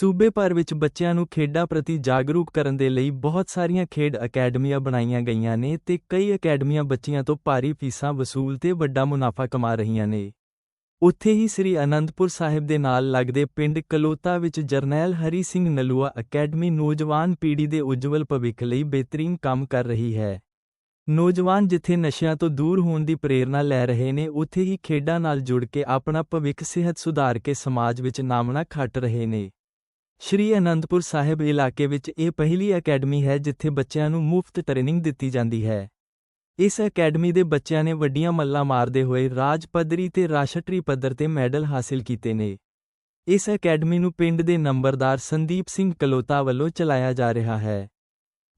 ਸੂਬੇ ਭਰ ਵਿੱਚ ਬੱਚਿਆਂ ਨੂੰ ਖੇਡਾਂ ਪ੍ਰਤੀ ਜਾਗਰੂਕ ਕਰਨ ਦੇ ਲਈ ਬਹੁਤ ਸਾਰੀਆਂ ਖੇਡ ਅਕੈਡਮੀਆਂ ਬਣਾਈਆਂ ਗਈਆਂ ਨੇ ਤੇ ਕਈ ਅਕੈਡਮੀਆਂ ਬੱਚਿਆਂ ਤੋਂ ਭਾਰੀ ਫੀਸਾਂ ਵਸੂਲ ਤੇ ਵੱਡਾ ਮੁਨਾਫਾ ਕਮਾ ਰਹੀਆਂ ਨੇ। ਉੱਥੇ ਹੀ ਸ੍ਰੀ ਅਨੰਦਪੁਰ ਸਾਹਿਬ ਦੇ ਨਾਲ ਲੱਗਦੇ ਪਿੰਡ ਕਲੋਤਾ ਵਿੱਚ ਜਰਨੈਲ ਹਰੀ ਸਿੰਘ ਨਲੂਆ ਅਕੈਡਮੀ ਨੌਜਵਾਨ ਪੀੜ੍ਹੀ ਦੇ ਉਜਵਲ ਭਵਿੱਖ ਲਈ ਬਿਹਤਰੀਨ ਕੰਮ ਕਰ ਰਹੀ ਹੈ। ਨੌਜਵਾਨ ਜਿੱਥੇ ਨਸ਼ਿਆਂ ਤੋਂ ਦੂਰ ਹੋਣ ਦੀ ਪ੍ਰੇਰਣਾ ਲੈ ਰਹੇ ਨੇ, ਉੱਥੇ ਹੀ ਖੇਡਾਂ ਨਾਲ ਜੁੜ ਕੇ ਆਪਣਾ ਭਵਿੱਖ ਸਿਹਤ ਸੁਧਾਰ ਕੇ ਸਮਾਜ ਵਿੱਚ ਨਾਮਣਾ ਖੱਟ ਰਹੇ ਨੇ। ਸ਼੍ਰੀ ਅਨੰਦਪੁਰ ਸਾਹਿਬ ਇਲਾਕੇ ਵਿੱਚ ਇਹ ਪਹਿਲੀ ਅਕੈਡਮੀ ਹੈ ਜਿੱਥੇ ਬੱਚਿਆਂ ਨੂੰ ਮੁਫਤ ਟ੍ਰੇਨਿੰਗ ਦਿੱਤੀ ਜਾਂਦੀ ਹੈ। ਇਸ ਅਕੈਡਮੀ ਦੇ ਬੱਚਿਆਂ ਨੇ ਵੱਡੀਆਂ ਮੱਲਾਂ ਮਾਰਦੇ ਹੋਏ ਰਾਜ ਪੱਧਰੀ ਤੇ ਰਾਸ਼ਟਰੀ ਪੱਧਰ ਤੇ ਮੈਡਲ ਹਾਸਿਲ ਕੀਤੇ ਨੇ। ਇਸ ਅਕੈਡਮੀ ਨੂੰ ਪਿੰਡ ਦੇ ਨੰਬਰਦਾਰ ਸੰਦੀਪ ਸਿੰਘ ਕਲੋਤਾ ਵੱਲੋਂ ਚਲਾਇਆ ਜਾ ਰਿਹਾ ਹੈ।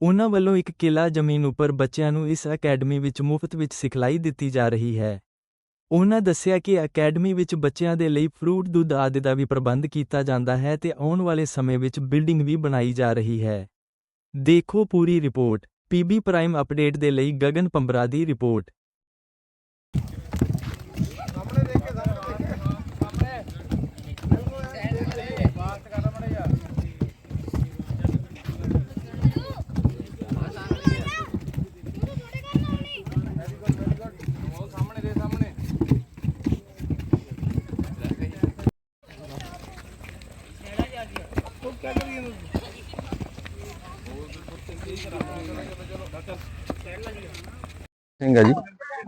ਉਹਨਾਂ ਵੱਲੋਂ ਇੱਕ ਕਿਲਾ ਜ਼ਮੀਨ ਉੱਪਰ ਬੱਚਿਆਂ ਨੂੰ ਇਸ ਅਕੈਡਮੀ ਵਿੱਚ ਮੁਫਤ ਵਿੱਚ ਸਿਖਲਾਈ ਦਿੱਤੀ ਜਾ ਰਹੀ ਹੈ। ਉਹਨਾਂ ਦੱਸਿਆ ਕਿ ਅਕੈਡਮੀ ਵਿੱਚ ਬੱਚਿਆਂ ਦੇ ਲਈ ਫਰੂਟ ਦੁੱਧ ਆਦਿ ਦਾ ਵੀ ਪ੍ਰਬੰਧ ਕੀਤਾ ਜਾਂਦਾ ਹੈ ਤੇ ਆਉਣ ਵਾਲੇ ਸਮੇਂ ਵਿੱਚ ਬਿਲਡਿੰਗ ਵੀ ਬਣਾਈ ਜਾ ਰਹੀ ਹੈ। ਦੇਖੋ ਪੂਰੀ ਰਿਪੋਰਟ। ਪੀਬੀ ਪ੍ਰਾਈਮ ਅਪਡੇਟ ਦੇ ਲਈ ਗਗਨ ਪੰਬਰਾ ਦੀ ਰਿਪੋਰਟ। ਸਿੰਘ ਹੈ ਜੀ,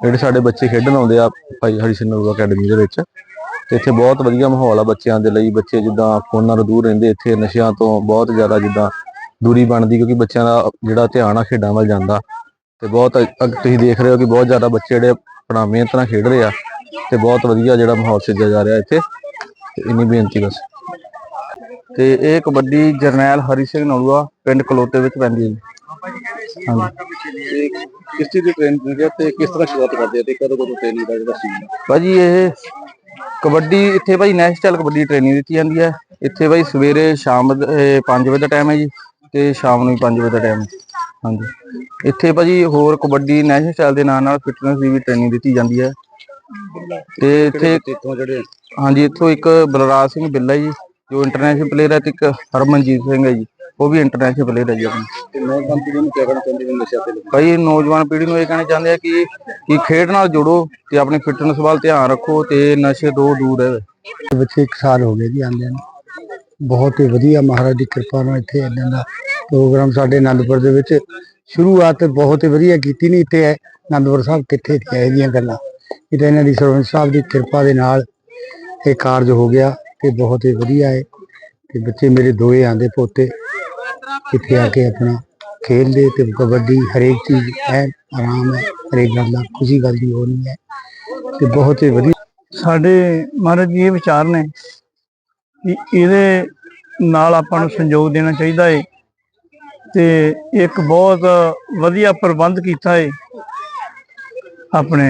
ਜਿਹੜੇ ਸਾਡੇ ਬੱਚੇ ਖੇਡਣ ਆਉਂਦੇ ਆ ਭਾਈ ਹਰੀ ਸਿੰਘ ਨਲੂਆ ਅਕੈਡਮੀ ਦੇ ਵਿੱਚ, ਤੇ ਇੱਥੇ ਬਹੁਤ ਵਧੀਆ ਮਾਹੌਲ ਆ ਬੱਚਿਆਂ ਦੇ ਲਈ, ਬੱਚੇ ਜਿੱਦਾਂ ਫੋਨਾਂ ਤੋਂ ਦੂਰ ਰਹਿੰਦੇ, ਇੱਥੇ ਨਸ਼ਿਆਂ ਤੋਂ ਬਹੁਤ ਜ਼ਿਆਦਾ ਜਿੱਦਾਂ ਦੂਰੀ ਬਣਦੀ, ਕਿਉਂਕਿ ਬੱਚਿਆਂ ਦਾ ਜਿਹੜਾ ਧਿਆਨ ਆ ਖੇਡਾਂ ਵੱਲ ਜਾਂਦਾ। ਤੇ ਬਹੁਤ ਤੁਸੀਂ ਦੇਖ ਰਹੇ ਹੋ ਕਿ ਬਹੁਤ ਜ਼ਿਆਦਾ ਬੱਚੇ ਜਿਹੜੇ ਆਪਣਾ ਮਿਹਨਤ ਨਾਲ ਖੇਡ ਰਹੇ ਆ, ਤੇ ਬਹੁਤ ਵਧੀਆ ਜਿਹੜਾ ਮਾਹੌਲ ਸਿਰਜਿਆ ਜਾ ਰਿਹਾ ਇੱਥੇ। ਤੇ ਇੰਨੀ ਬੇਨਤੀ ਬਸ। ਤੇ ਇਹ ਕਬੱਡੀ ਜਰਨੈਲ ਹਰੀ ਸਿੰਘ ਨਲੂਆ ਪਿੰਡ ਕਲੋਤੇ ਵਿੱਚ ਪੈਂਦੀ ਹੈ ਜੀ ਹਾਂਜੀ। ਕਿਸ ਚੀਜ਼ ਦੀ ਟ੍ਰੇਨਿੰਗ ਹੈ ਤੇ ਕਿਸ ਤਰ੍ਹਾਂ ਸ਼ੁਰੂਆਤ ਕਰਦੇ ਆ ਤੇ ਕਦੋਂ ਕਦੋਂ ਟ੍ਰੇਨਿੰਗ ਦਾ ਜਿਹੜਾ ਸੀ ਭਾਜੀ ਇਹ ਕਬੱਡੀ ਇੱਥੇ ਭਾਈ ਨੈਸ਼ਨਲ ਕਬੱਡੀ ਟ੍ਰੇਨਿੰਗ ਦਿੱਤੀ ਜਾਂਦੀ ਹੈ। ਇੱਥੇ ਭਾਈ ਸਵੇਰੇ ਸ਼ਾਮ 5 ਵਜੇ ਦਾ ਟਾਈਮ ਹੈ ਜੀ ਤੇ ਸ਼ਾਮ ਨੂੰ 5 ਵਜੇ ਦਾ ਟਾਈਮ ਹਾਂਜੀ। ਇੱਥੇ ਭਾਜੀ ਹੋਰ ਕਬੱਡੀ ਨੈਸ਼ਨਲ ਸਟਾਈਲ ਦੇ ਨਾਲ ਨਾਲ ਫਿਟਨੈਸ ਦੀ ਵੀ ਟ੍ਰੇਨਿੰਗ ਦਿੱਤੀ ਜਾਂਦੀ ਹੈ। ਤੇ ਇੱਥੇ ਇੱਥੋਂ ਜਿਹੜੇ? ਹਾਂਜੀ ਇੱਥੋਂ ਇੱਕ ਬਲਰਾਜ ਸਿੰਘ ਬਿੱਲਾ ਜੀ ਜੋ ਇੰਟਰਨੈਸ਼ਨਲ ਪਲੇਅਰ ਹੈ ਤੇ ਇੱਕ ਹਰਮਨਜੀਤ ਸਿੰਘ ਹੈ ਜੀ। ਉਹ ਵੀ ਇੰਟਰਨੈਸ਼ਨਲ ਪਲੇਅਰ ਹੈ ਜੀ ਆਪਣੀ। ਤੇ ਨੌਜਵਾਨ ਪੀੜ੍ਹੀ ਨੂੰ ਕਿਆ ਕਹਿਣਾ ਚਾਹੁੰਦੇ ਨੇ ਨਸ਼ਿਆਂ ਤੇ ਲੈ ਕੇ? ਕਈ ਨੌਜਵਾਨ ਪੀੜ੍ਹੀ ਨੂੰ ਇਹ ਕਹਿਣਾ ਚਾਹੁੰਦੇ ਆ ਕਿ ਕਿ ਖੇਡ ਨਾਲ ਜੁੜੋ ਤੇ ਆਪਣੀ ਫਿਟਨੈਸ ਵੱਲ ਧਿਆਨ ਰੱਖੋ ਤੇ ਨਸ਼ੇ ਤੋਂ ਦੂਰ ਰਹੋ। ਬੱਚੇ ਇੱਕ ਸਾਲ ਹੋ ਗਏ ਜੀ ਆਉਂਦੇ ਨੂੰ। ਬਹੁਤ ਹੀ ਵਧੀਆ ਮਹਾਰਾਜ ਦੀ ਕਿਰਪਾ ਨਾਲ ਇੱਥੇ ਇਦਾਂ ਦਾ ਪ੍ਰੋਗਰਾਮ ਸਾਡੇ ਆਨੰਦਪੁਰ ਦੇ ਵਿੱਚ ਸ਼ੁਰੂਆਤ ਬਹੁਤ ਹੀ ਵਧੀਆ ਕੀਤੀ ਨਹੀਂ ਇੱਥੇ ਆਨੰਦਪੁਰ ਸਾਹਿਬ ਕਿੱਥੇ ਸੀ ਇਹ ਜਿਹੀਆਂ ਗੱਲਾਂ। ਇਹ ਤਾਂ ਇਹਨਾਂ ਦੀ ਸਰਵੰਸ ਸਾਹਿਬ ਦੀ ਕਿਰਪਾ ਦੇ ਨਾਲ ਇਹ ਕਾਰਜ ਹੋ ਗਿਆ ਤੇ ਬਹੁਤ ਹੀ ਵਧੀਆ ਹੈ। ਤੇ ਬੱਚੇ ਮੇਰੇ ਦੋਏ ਆਂਦੇ ਪੋਤੇ। ਇੱਥੇ ਆ ਕੇ ਆਪਣਾ ਖੇਲਦੇ ਤੇ ਕਬੱਡੀ ਹਰੇਕ ਚੀਜ਼ ਹੈ ਆਰਾਮ ਹੈ ਹਰੇਕ ਗੱਲ ਦਾ ਖੁਸ਼ੀ ਗੱਲ ਦੀ ਹੋ ਨਹੀਂ ਹੈ ਤੇ ਬਹੁਤ ਹੀ ਵਧੀਆ। ਸਾਡੇ ਮਹਾਰਾਜ ਜੀ ਇਹ ਵਿਚਾਰ ਨੇ ਕਿ ਇਹਦੇ ਨਾਲ ਆਪਾਂ ਨੂੰ ਸੰਯੋਗ ਦੇਣਾ ਚਾਹੀਦਾ ਏ ਤੇ ਇੱਕ ਬਹੁਤ ਵਧੀਆ ਪ੍ਰਬੰਧ ਕੀਤਾ ਏ। ਆਪਣੇ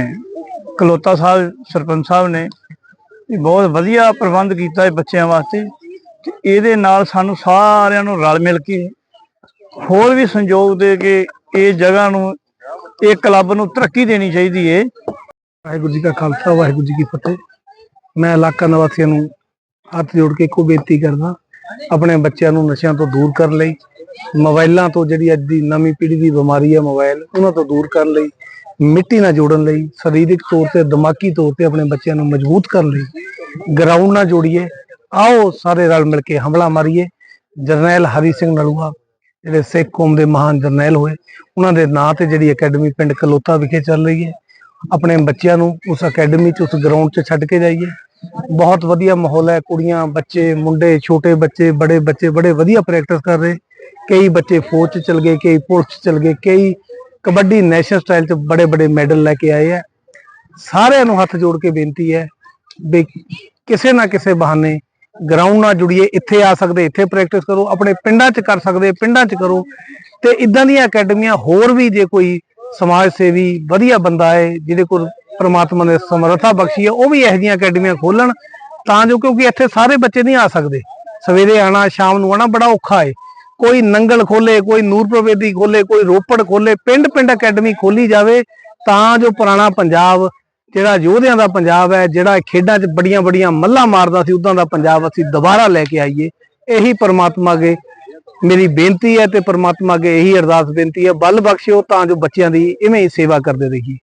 ਕਲੋਤਾ ਸਾਹਿਬ ਸਰਪੰਚ ਸਾਹਿਬ ਨੇ ਇਹ ਬਹੁਤ ਵਧੀਆ ਪ੍ਰਬੰਧ ਕੀਤਾ ਏ ਬੱਚਿਆਂ ਵਾਸਤੇ। ਤੇ ਇਹਦੇ ਨਾਲ ਸਾਨੂੰ ਸਾਰਿਆਂ ਨੂੰ ਰਲ ਮਿਲ ਕੇ ਹੋਰ ਵੀ ਸੰਯੋਗ ਦੇ ਕੇ ਇਹ ਜਗ੍ਹਾ ਨੂੰ, ਇਹ ਕਲੱਬ ਨੂੰ ਤਰੱਕੀ ਦੇਣੀ ਚਾਹੀਦੀ ਏ। ਵਾਹਿਗੁਰੂ ਜੀ ਕਾ ਖਾਲਸਾ, ਵਾਹਿਗੁਰੂ ਜੀ ਕੀ ਫਤਿਹ। ਮੈਂ ਇਲਾਕਾ ਨਿਵਾਸੀਆਂ ਨੂੰ ਹੱਥ ਜੋੜ ਕੇ ਇੱਕੋ ਬੇਨਤੀ ਕਰਦਾ, ਆਪਣੇ ਬੱਚਿਆਂ ਨੂੰ ਨਸ਼ਿਆਂ ਤੋਂ ਦੂਰ ਕਰਨ ਲਈ, ਮੋਬਾਈਲਾਂ ਤੋਂ ਜਿਹੜੀ ਅੱਜ ਦੀ ਨਵੀਂ ਪੀੜ੍ਹੀ ਦੀ ਬਿਮਾਰੀ ਹੈ ਮੋਬਾਈਲ, ਉਹਨਾਂ ਤੋਂ ਦੂਰ ਕਰਨ ਲਈ, ਮਿੱਟੀ ਨਾਲ ਜੋੜਨ ਲਈ, ਸਰੀਰਕ ਤੌਰ ਤੇ, ਦਿਮਾਗੀ ਤੌਰ ਤੇ ਆਪਣੇ ਬੱਚਿਆਂ ਨੂੰ ਮਜ਼ਬੂਤ ਕਰਨ ਲਈ ਗਰਾਊਂਡ ਨਾਲ ਜੋੜੀਏ ਆਓ ਸਾਰੇ ਰਲ ਮਿਲ ਕੇ ਹਮਲਾ ਮਾਰੀਏ। ਜਰਨੈਲ ਹਰੀ ਸਿੰਘ ਨਲੂਆ, ਜਿਹੜੇ ਸਿੱਖ ਕੌਮ ਦੇ ਮਹਾਨ ਜਰਨੈਲ ਹੋਏ, ਉਹਨਾਂ ਦੇ ਨਾਂ ਤੇ ਜਿਹੜੀ ਅਕੈਡਮੀ ਪਿੰਡ ਕਲੋਤਾ ਵਿਖੇ ਚੱਲ ਰਹੀ ਹੈ। ਆਪਣੇ ਬੱਚਿਆਂ ਨੂੰ ਉਸ ਅਕੈਡਮੀ 'ਚ, ਉਸ ਗਰਾਊਂਡ 'ਚ ਛੱਡ ਕੇ ਜਾਈਏ। ਬਹੁਤ ਵਧੀਆ ਮਾਹੌਲ ਹੈ, ਕੁੜੀਆਂ, ਬੱਚੇ, ਮੁੰਡੇ, ਛੋਟੇ ਬੱਚੇ, ਬੜੇ ਬੱਚੇ, ਬੜੇ ਵਧੀਆ ਪ੍ਰੈਕਟਿਸ ਕਰ ਰਹੇ। ਕਈ ਬੱਚੇ ਫੌਜ 'ਚ ਚਲ ਗਏ, ਕਈ ਪੁਲਿਸ 'ਚ ਚਲ ਗਏ, ਕਈ ਕਬੱਡੀ ਨੈਸ਼ਨਲ ਸਟਾਈਲ 'ਚ ਬੜੇ ਬੜੇ ਮੈਡਲ ਲੈ ਕੇ ਆਏ ਆ ਸਾਰਿਆਂ ਨੂੰ ਹੱਥ ਜੋੜ ਕੇ ਬੇਨਤੀ ਹੈ ਵੀ ਕਿਸੇ ਨਾ ਕਿਸੇ ਬਹਾਨੇ ਗਰਾਊਂਡ ਨਾਲ ਜੁੜੀਏ, ਇੱਥੇ ਆ ਸਕਦੇ, ਇੱਥੇ ਪ੍ਰੈਕਟਿਸ ਕਰੋ, ਆਪਣੇ ਪਿੰਡਾਂ 'ਚ ਕਰ ਸਕਦੇ, ਪਿੰਡਾਂ 'ਚ ਕਰੋ। ਤੇ ਇਦਾਂ ਦੀਆਂ ਅਕੈਡਮੀਆਂ ਹੋਰ ਵੀ ਜੇ ਕੋਈ ਸਮਾਜ ਸੇਵੀ ਵਧੀਆ ਬੰਦਾ ਹੈ ਜਿਹਦੇ ਕੋਲ ਪ੍ਰਮਾਤਮਾ ਨੇ ਸਮਰੱਥਾ ਬਖਸ਼ੀ ਹੈ, ਉਹ ਵੀ ਇਹੋ ਜਿਹੀਆਂ ਅਕੈਡਮੀਆਂ ਖੋਲਣ ਤਾਂ ਜੋ ਕਿਉਂਕਿ ਇੱਥੇ ਸਾਰੇ ਬੱਚੇ ਨਹੀਂ ਆ ਸਕਦੇ। ਸਵੇਰੇ ਆਣਾ ਸ਼ਾਮ ਨੂੰ ਆਣਾ ਬੜਾ ਔਖਾ ਹੈ ਕੋਈ ਨੰਗਲ ਖੋਲੇ ਕੋਈ ਨੂਰਪੁਰ ਵੇਦੀ ਖੋਲੇ ਕੋਈ ਰੋਪੜ ਖੋਲੇ ਪਿੰਡ ਪਿੰਡ ਅਕੈਡਮੀ ਖੋਲੀ ਜਾਵੇ, ਤਾਂ ਜੋ ਪੁਰਾਣਾ ਪੰਜਾਬ ਜਿਹੜਾ ਯੋਧਿਆਂ ਦਾ ਪੰਜਾਬ ਹੈ, ਜਿਹੜਾ ਖੇਡਾਂ 'ਚ ਬੜੀਆਂ ਬੜੀਆਂ ਮੱਲਾਂ ਮਾਰਦਾ ਸੀ, ਉਦਾਂ ਦਾ ਪੰਜਾਬ ਅਸੀਂ ਦੁਬਾਰਾ ਲੈ ਕੇ ਆਈਏ। ਇਹੀ ਪਰਮਾਤਮਾ ਅੱਗੇ ਮੇਰੀ ਬੇਨਤੀ ਹੈ ਤੇ ਪਰਮਾਤਮਾ ਅੱਗੇ ਇਹੀ ਅਰਦਾਸ ਬੇਨਤੀ ਹੈ। ਬਲ ਬਖਸ਼ਿਓ ਤਾਂ ਜੋ ਬੱਚਿਆਂ ਦੀ ਇਵੇਂ ਹੀ ਸੇਵਾ ਕਰਦੇ ਰਹੀਏ।